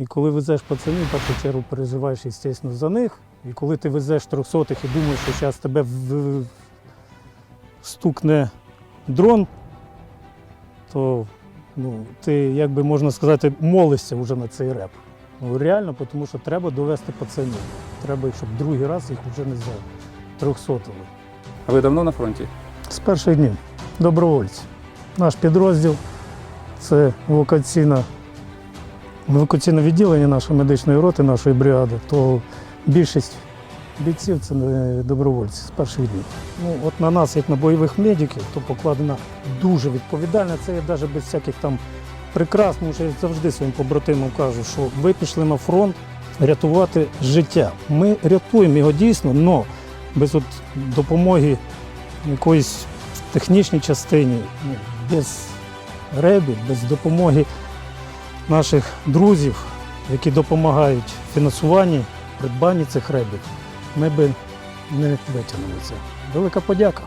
І коли везеш пацанів, в першу чергу переживаєш, звісно, за них. І коли ти везеш трьохсотих і думаєш, що зараз тебе в- стукне дрон, то ну, ти, як би можна сказати, молишся вже на цей реп. Ну, реально, тому що треба довести пацанів. Треба, щоб другий раз їх вже не за трьохсотили. А ви давно на фронті? З перших днів добровольці. Наш підрозділ це евакуаційна, евакуаційне відділення нашої медичної роти, нашої бригади, то більшість бійців це не добровольці з перших днів. Ну, от на нас, як на бойових медиків, то покладена дуже відповідальна. Це я навіть без всяких там прикрас, тому що я завжди своїм побратимам кажу, що ви пішли на фронт рятувати життя. Ми рятуємо його дійсно, але без от допомоги якоїсь технічній частині, ну, без ребів, без допомоги наших друзів, які допомагають в фінансуванні, придбанні цих ребів, ми би не витягнули це. Велика подяка.